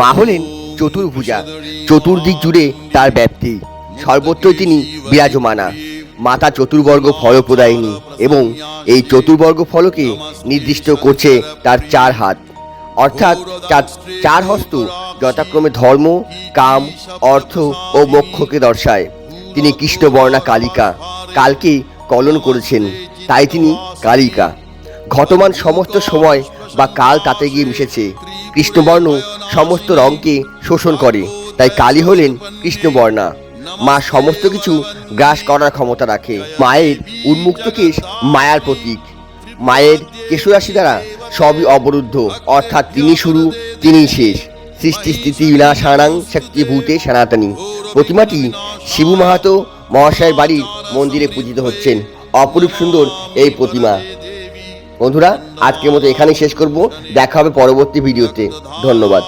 মা হলেন চতুর্ভুজা, চতুর্দিক জুড়ে তার ব্যাপ্তি। সর্বত্রই তিনি বিরাজমানা। মাতা চতুর্বর্গ ফল ফলপ্রদায়িনী এবং এই চতুর্বর্গ ফলকে নির্দিষ্ট করছে তার চার হাত। অর্থাৎ তার চার হস্ত যথাক্রমে ধর্ম, কাম, অর্থ ও মোক্ষকে দর্শায়। তিনি কৃষ্ণবর্ণা কালিকা, কালকে কলন করেছেন, তাই তিনি কালিকা। ঘটমান সমস্ত সময় বা কাল তাতে গিয়ে মিশেছে। কৃষ্ণবর্ণ সমস্ত রঙকে শোষণ করে, তাই কালী হলেন কৃষ্ণবর্ণা। মা সমস্ত কিছু গ্রাস করার ক্ষমতা রাখে। মায়ের উন্মুক্ত কেশ মায়ার প্রতীক। মায়ের কেশরাশি দ্বারা সবই অবরুদ্ধ, অর্থাৎ তিনি শুরু তিনি শেষ। সৃষ্টি স্থিতি বিনাশানাং শক্তিভূতে সনাতনী। প্রতিমাটি শিবু মাহাতো মহাশয়ের বাড়ির মন্দিরে পূজিত হচ্ছেন। অপরূপ সুন্দর এই প্রতিমা। বন্ধুরা আজকের মতো এখানেই শেষ করব। দেখা হবে পরবর্তী ভিডিওতে। ধন্যবাদ।